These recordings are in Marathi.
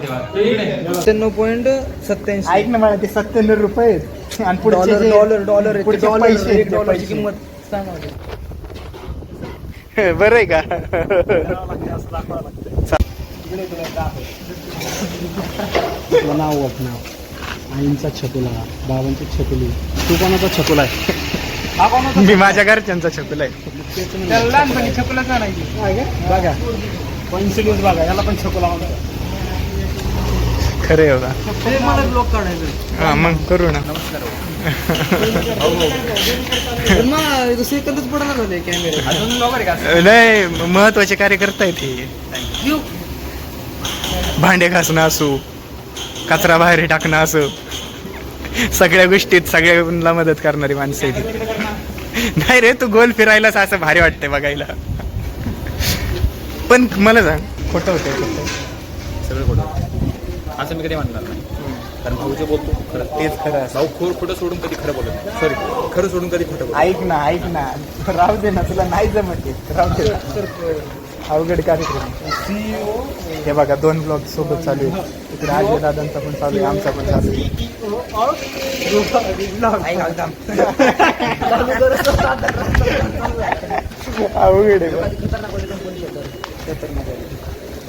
सत्त्याण्णव पॉईंट सत्याऐंशी ऐक ना मला ते सत्त्याण्णव रुपये आहेत. आणि पुढचे डॉलर डॉलर डॉलर आहे. पुढचे डॉलर पैसे आहेत, एक ते डॉलरची पैसे. किंमत सांगा मला. बरं आहे का नाव वट नाव आईंचा छकुला बाबांची छकुली तू कोणाचा छकुला आहे मी माझ्या घरच्यांचा छकुला आहे. लहानपणी छकुलाच आणायची. बघा. बघा याला पण छकुला खरे हो का हे मला ब्लॉक काढायचं. हा मग करू ना. झाले कॅमेरे नाही महत्त्वाचे कार्य करतायत हे. भांडे घासणं असो कचरा बाहेर टाकणं असो सगळ्या गोष्टीत सगळ्यांना मदत करणारी माणसं आहे ती नाही रे तू गोल फिरायलाच असं भारी वाटतंय बघायला. पण मला सांग खोटं खोटं सगळं खोटं असं मी कधी म्हणणार नाही. कारण भाऊ जे बोलतो खरं. तेच खरं असं. भाऊ खोर खोटं सोडून कधी खरं बोलत सॉरी खरं सोडून कधी खोटं बोलत ऐक ना ऐक ना. राहू दे ना तुला नाही जमत. राहू दे. अवघड कार्यक्रम. हे बघा दोन ब्लॉग सोबत चालू आहे इकडे आजी दादांचा पण चालू आहे आमचा पण चालू आहे. अवघड आहे.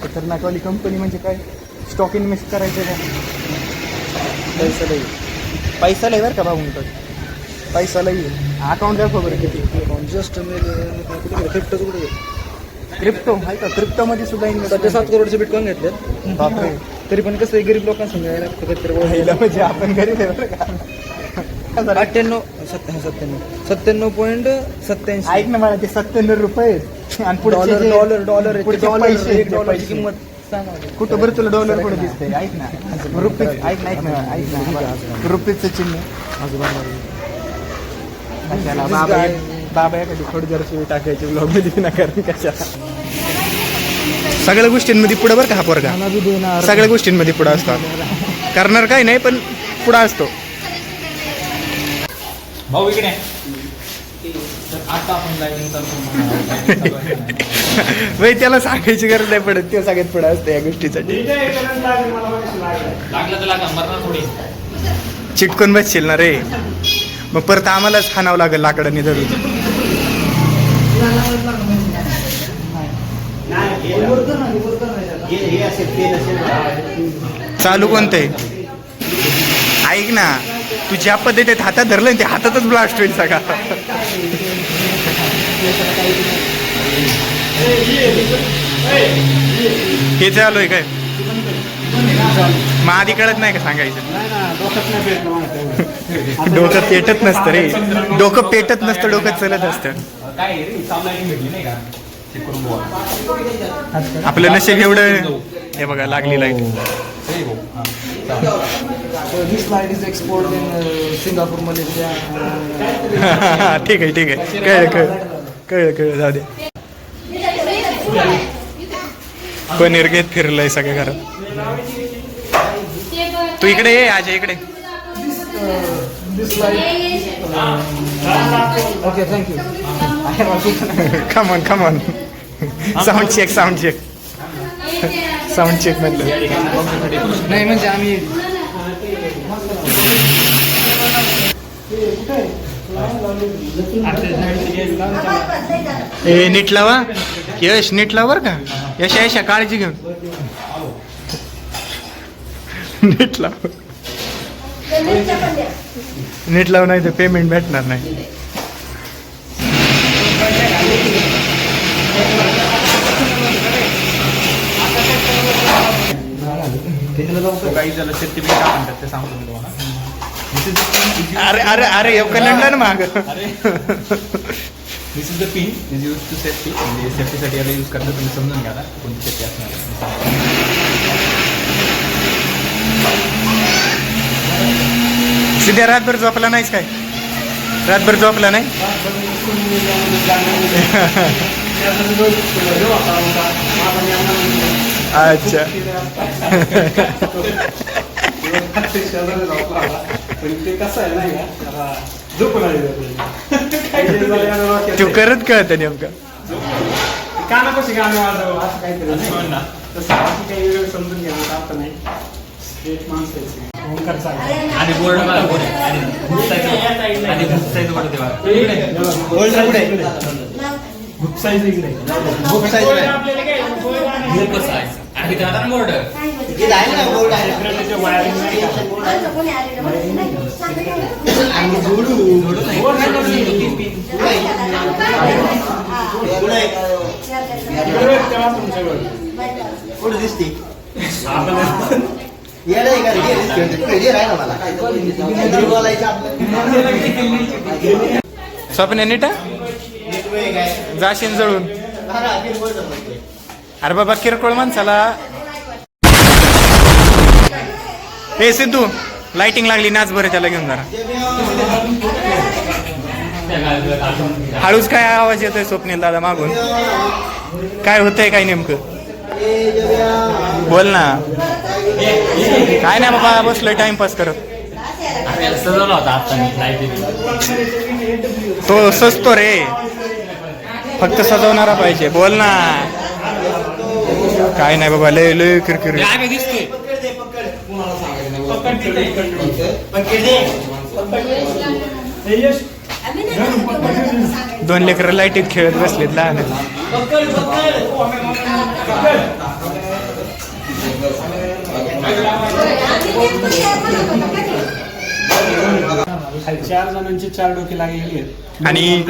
खतरनाकवाली कंपनी म्हणजे काय? स्टॉक इन्व्हेस्ट करायचं का? पैसा लई. पैसा लई बरं का भाऊ पैसा लई अकाउंट द्या खबर किती. जस्ट क्रिप्टो कुठे क्रिप्टो आहे का? क्रिप्टो मध्ये सुद्धा सध्या सात करोडचे बिटकॉइन घेतलेत. बापरे. तरी पण कसं आहे, गरीब लोकांना समजायला लागतं काहीतरी पहिलं म्हणजे आपण का. अठ्ठ्याण्णव सत्त्या सत्त्याण्णव सत्त्याण्णव पॉईंट सत्याऐंशी. ऐक ना मला ते सत्त्याण्णव रुपये आहेत. आणि पुढचे डॉलर जे- डॉलर डॉलर आहे. पुढचे डॉलर पैसे आहेत, एक ते डॉलरची पैसे. किंमत सांगा मला. कुठं बरं तुला डॉलर कुठे दिसतंय? ऐक ना. रुपये ऐक ना ऐक ना ऐक ना. रुपयेचं चिन्ह. कशाला? बाबा बाबा एखादी थोडी जर टाकायची ब्लॉगमध्ये ना कारण कशाला? सगळ्या गोष्टींमध्ये पुढे बरं का हा पोरगा? मला बी देणार. सगळ्या गोष्टींमध्ये पुढे असतात करणार काही नाही पण पुढे असतो. भाऊ इकडे तर आता आपण लाईटिंग चालू भाई त्याला सांगायची गरज नाही पडत. ते सगळ्यात पुढे असतं या गोष्टीसाठी. लागलं तर लागा मरणार थोडी. चिटकून बसशील ना रे. मग परत आम्हालाच खाणावं लागेल लाकडाने धरून. चालू कोणतं? आहे ऐक ना तू ज्या पद्धतीत हातात धरलं ते हातातच ब्लास्ट होईल सगळा. हे चालू आहे काय? मग आधी कळत नाही का सांगायचं? डोकं पेटत नसतं रे. डोकं पेटत नसतं डोकं चलत असतं. आपलं नशेब एवढं हे बघा लागली लाइट सिंगापूर मलेशिया ठीक आहे ठीक आहे. कळलं कळलं कळलं कळ जाऊ दे. पनीर घेत फिरलंय सगळ्या घरात. तू इकडे ये आजा इकडे. Okay thank you come on come on sound check sound check sound check म्हटलं नाही म्हणजे आम्ही ए नीट लावा. यश नीट लावा बरं का? यशा यशा काळजी घेऊन. नीट लाव. नीट लाव नाही तर पेमेंट भेटणार नाही. काही झालं सर्टिफिकेट काय म्हणतात ते सांगतो मी तुम्हाला. दिस इज द पिन अरे अरे अरे एवढं ना माग. This is the pin is use to safety म्हणजे सेफ्टीसाठी याला यूज करतात तुम्ही समजून घ्या आता कोणती सेफ्टी असणार रातभर झोपला नाहीस काय? रातभर झोपला नाही? अच्छा. पण ते कसं आहे नाही का जरा झोप नाही तू करत कळत नेमकं कानापाशी गाणं वाजव असं काहीतरी असं म्हण ना. तसं बाकी काही वेगळं समजून घेण्यात अर्थ नाही स्ट्रेट माणसं आहेत ते. ओंकार चालेल आणि बोर्ड घुपसायचं इकडे आणि त्याला आता बोर्ड आहे ना बोर्ड आहे ना. त्याचे वायरिंग नाही का? आणि जोडू जोडून आहे. पुढे आहे. इकडे तेव्हा तुमच्याकडे पुढे दिसते येडं आहे का रे? मला बोलायचं आपलं. स्वप्न नीट? जाशीन जळून अरे बाबा किरकोळ माणसाला. हे सिद्धू लाइटिंग लागली नाच बरं त्याला घेऊन जरा. हळूच काय आवाज येतोय स्वप्नील दादा मागून? काय होतंय काय नेमकं? बोल ना. काय नाही बाबा बसलोय टाइमपास करत. तो सजतो रे. फक्त सजवणारा पाहिजे. बोल ना. काय नाही बाबा लय लय किरकिर. आगे दिसते पकड दे. यश दोन लेकर लाईटीत खेळत बसलेत लहान चार जणांची चार डोके लागलेली आहेत. आणि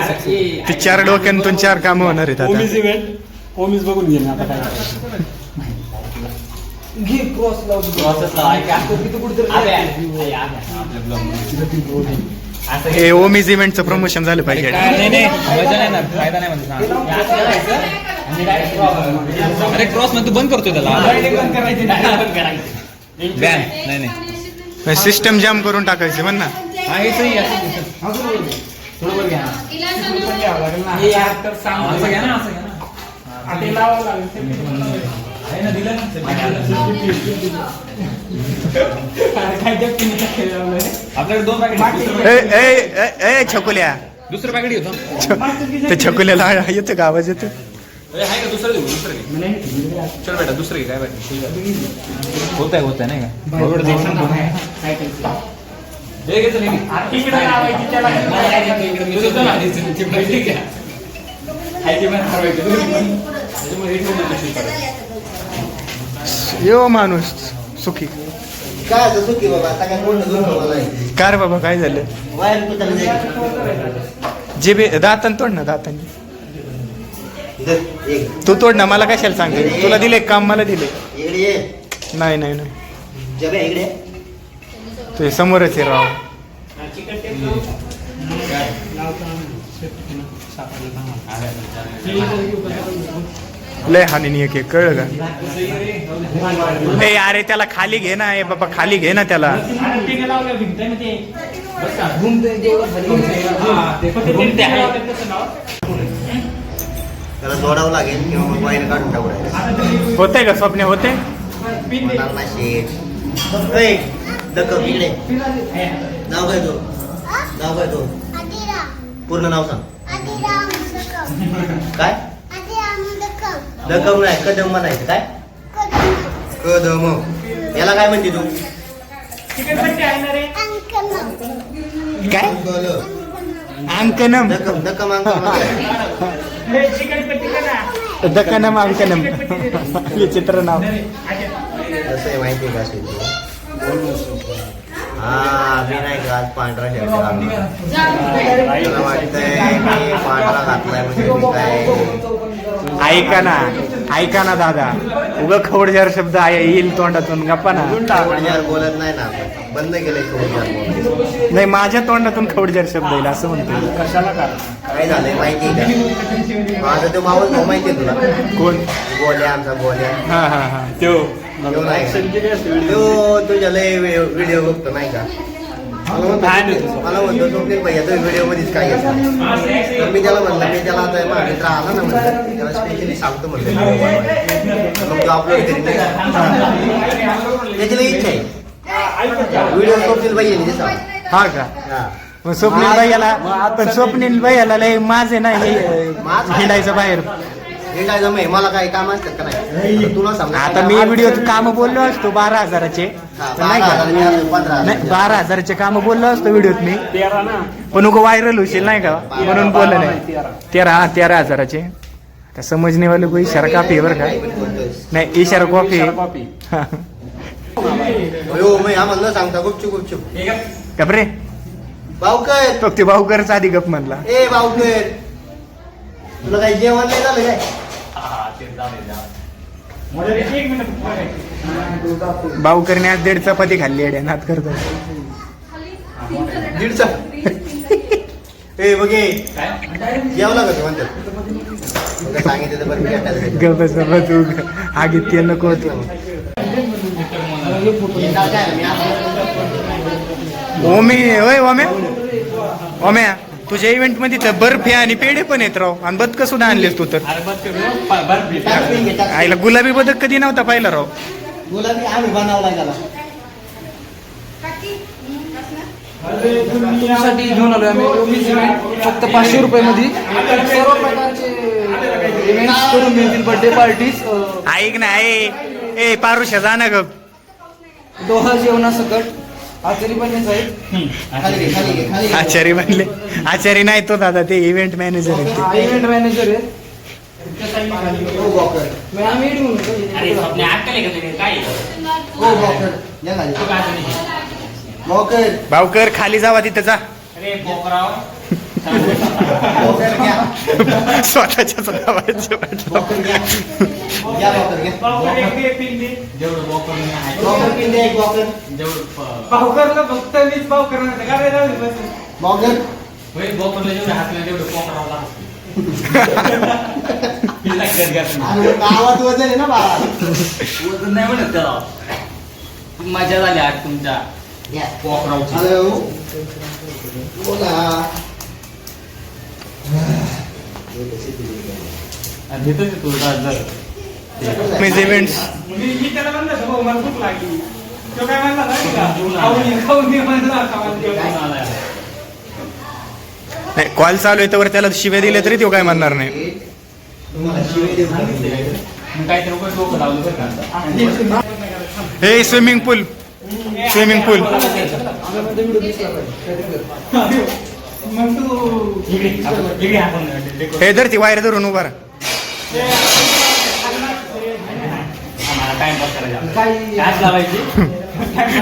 ते चार डोक्यांतून चार कामं होणार आहेत आता ओमीज बघून घेणे आता काय. हे ओमीज इव्हेंटचं प्रमोशन झालं पाहिजे. नाही नाही. ना. फायदा नाही म्हणतो अरे क्रॉसमध्ये तू बंद करतोय त्याला. बॅन नाही नाही सिस्टम जाम करून टाकायचे म्हण ना. हा हे सही आहे. थोडं वर घ्या. ना. पण घ्यावं लागेल ना. असं घ्या ना असं घ्या. ना हा, ते लावावं लागेल आहे ना दिलं? आपल्याकडे दोन पॅकेट ए ए ए, ए छकुल्या दुसरं पॅकेट घेतो ते छकुल्याला येतं का आवाज येतो आहे का दुसरं देऊ दुसरं चल बेटा दुसरं घे काय पाहिजे होत आहे होत आहे नाही का बरोबर दे. हे घे चल, हे घे. तिकडे लावायची त्याला तुझं चल ना, हे चल, हे घ्या. आहे ते पण हरवायचं. त्याच्यामुळे हे ठेवून देतो शिल्पाला. यो माणूस सुखी. काय सुखी बाबा? आता काय कोण कार बाबा काय झालं? वायर जायचं? जिबे दातन तोड ना दातांनी. तू तोड ना मला कशाला सांगते? तुला दिले काम मला दिले. ये. नाही नाही नाही. जबे इकडे. ते समोरच आहे राव. लय हानी एक कळलं का? ए अरे त्याला खाली घे ना ए बाबा खाली घे ना त्याला. त्याला जोडावं लागेल किंवा मग वायर काढून टाकू होते का स्वप्न? होते नाव काय तो? नाव काय तो? पूर्ण नाव सांग. काय? दक्कम नाही कदम म्हणायचं काय? कदम. याला काय म्हणते तू? काय? अंकनम. दक्कम अंक दकनम अंकनम. विचित्र नाव. कसं आहे माहिती का शेती हा मी नाही का आज पांढरा शर्ट घालून मला वाटतंय मी पांढरा घातलाय म्हणजे मी काय ऐका ना ऐका ना दादा. उग खवडजार शब्द आहे येईल तोंडातून गप्पा ना. खवडजार बोलत नाही ना आपण. बंद केलंय खवडजार बोलायचं नाही माझ्या तोंडातून खवडजार शब्द येईल असं म्हणतो कशाला का काय झालंय माहिती आहे का? माझा तो मावस भाऊ माहिती आहे तुला? कोण? गोल्या आमचा गोल्या हा हा हा. तो? तो तुझ्या लय व्हिडिओ बघतो नाही का? मला म्हणतो स्वप्नील भैया तो व्हिडिओ मध्येच काय येतं तर मी त्याला म्हणलं मी त्याला आता आला ना म्हणलं त्याला स्पेशली सांगतो म्हणलं मग तो अपलोड करीत नाही का? त्याची लई इच्छा आहे. व्हिडिओ स्वप्नील भैयाने दिसा. हा का? हा. मग स्वप्नील भैयाला पण स्वप्नील भैयाला लय माझे नाही? हिंडायचं बाहेर. हे काय जमे मला काय काम असतात का नाही? तुला सांग आता मी व्हिडिओत काम बोललो असतो बारा हजाराचे. नाही का? नाही बारा हजाराचे काम बोललो असतो व्हिडिओत मी. तेरा ना? पण उगं व्हायरल होशील नाही का? म्हणून बोललं. नाही तेरा. हा तेरा हजाराचे. आता समजणे वाले कोई इशारा काफी आहे बरं का? नाही इशारा कॉफी आहे. कॉपी हा. हो मी आम्हाला न सांगता गुपचूप गुपचूप. गप रे. भाऊकर. तो ते भाऊकरच आधी गप म्हणला. ए भाऊकर. तुला काही जेवण नाही झालं काय? एक मिनिट भाऊकरने आज दीड चपाती खाल्ली आहे नात करतो दीडचा ए बघे. जेवला का तू म्हणतात सांगितलं बरं. हा घेते नको होतं. ओमे होय ओमे ओम्या. तुझ्या इव्हेंटमध्ये तर बर्फी आणि पेढे पण येत राव. आणि बदक सुद्धा आणलेस तू तर. आईला गुलाबी बदक कधी नव्हता पाहिला राव. गुलाबी आम्ही बनवलाय त्याला. तुमच्यासाठी घेऊन आलोय आम्ही. इव्हेंट फक्त पाचशे रुपयामध्ये सर्व प्रकारचे इव्हेंट्स करून मिळतील बर्थडे पार्टीज ऐक ना ए ए पारुषा जा ना गप. दोहा जेवणासकट. आचारी पण आहेत खाली घे खाली घे खाली घे. आचारी बनले. आचारी नाही तो दादा ते इव्हेंट मॅनेजर आहेत ते. इव्हेंट मॅनेजर हो बॉकर घेऊन येतो. हो खाली. बॉकर भाऊकर खाली जावा तिथं जा. बॉकर द्या फक्त मीच करणार का आणि आवाज वजन आहे ना बाळा वजन नाही म्हणत त्याला मजा झाली आज तुमच्या हॅलो बोला. देतोच तू जर इव्हेंट्स मी मी त्याला म्हणलं होतं, भाऊ मला भूक लागली तो काय म्हणला माहिती का खाऊन ये, खाऊन ये म्हणला खाऊन जेवण. नाही कॉल चालू आहे तर त्याला शिव्या दिल्या तरी तो काय म्हणणार नाही तुम्हाला शिवाय देऊ का? मग काहीतरी उगाच डोकं लावलं बरं का आता. हे स्विमिंग पूल स्विमिंग पूल हे धर ती वायर धरून उभा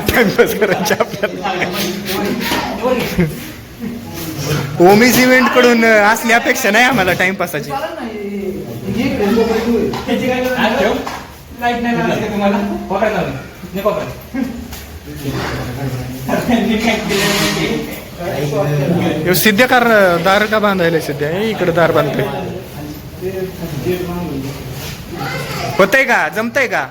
टाइमपास करायचा आपल्याला. ओमीज इव्हेंटकडून असली अपेक्षा नाही आम्हाला टाइमपासाची तुम्हाला? ह्यो सिद्ध कार दार का बांधायला सध्या हे इकडे दार बांधतोय. होतंय का? जमतंय का.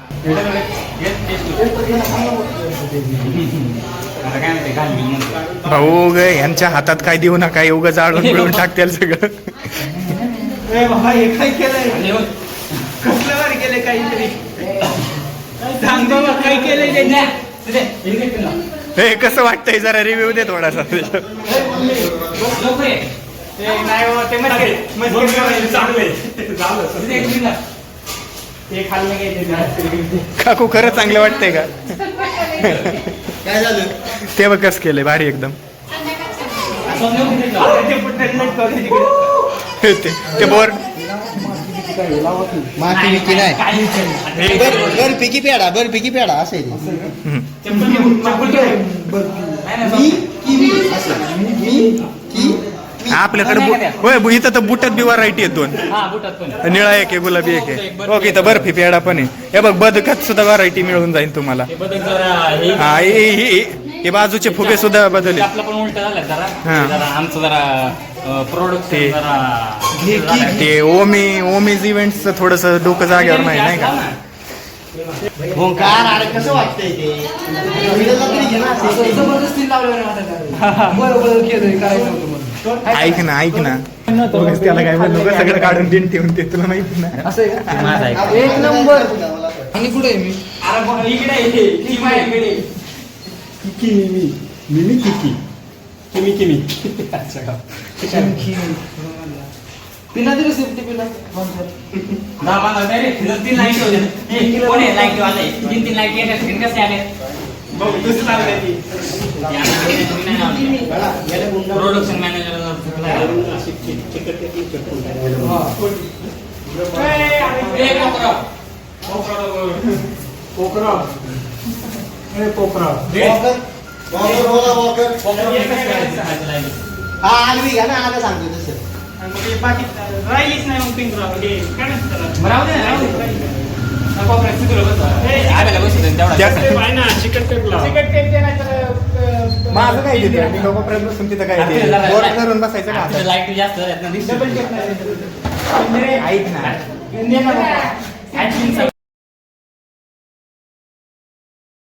भाऊ ग यांच्या हातात काय देऊ नका एवढं जाळून बिळून टाकतील सगळं. हे काय केलंय? हो, कसं वाटतंय? जरा रिव्ह्यू दे थोडासा. काकू खरं चांगलं वाटतंय का? काय झालं? ते बघ कसं केलंय भारी एकदम. ते ते बोर माती नाही. बर बर पिकी पेडा बर पिकी पेडा असं आहे ते. हम्म. चप्पल घेऊन चप्पल घेऊन. नाही, नाही, मी की मी? असं. मी की मी? आपल्याकडे बु- होय बु- इथं तर बुटात बी व्हरायटी आहेत दोन. हा बुटात पण. निळा एक आहे गुलाबी एक आहे. ओके तर बर्फी पेडा पण आहे. हे बघ बदकात सुद्धा व्हरायटी मिळून जाईल तुम्हाला. हे बदल जरा हे हा हे हे- हे- हे बाजूचे फुगे सुद्धा बदलले. आपलं पण उलट झालं जरा. हा. जरा आमचं जरा प्रोडक्ट ते- जरा ते ओमी ओमीज इव्हेंटचं थोडस डोकं जागेवर नाही नाही का? ओंकार अरे कसं वाटतंय ते. जबरदस्ती लावलं. ऐक ना ऐक ना त्याला काय म्हणू नको, सगळं काढून देऊन ठेवून ते तुला माहिती ना असं आहे का? माझा आहे. एक नंबर आणि कुठे आहे मी इकडे. किमी मी मी किकी किमी किमी पिना दिली सेफ्टी पिना दहा बारा नाही रे, तीन लाइट होते. हे, कोण आहे लाइट वाला? तीन तीन लाइट येतात, तीन कसे आले? बघ तसं चाललंय ती प्रोडक्शन मॅनेजर हा आगरी घ्या ना आता सांगतो तसं. मग हे बाकी राहिलीच नाही मग पिंक रॉक. हे काय म्हणतात त्याला? राहू दे ना, राहू दे. नको आपल्या सिक्युअर बस. हे, आम्हाला बसू दे तेवढा चिकट टेप नाही तर, माझं काय तिथं मी लोकांपर्यंत बसून तिथं काय ते करून बसायचं का लाइट जास्त आहेत ना, दिसते. डबल टेप नाही ऐक ना.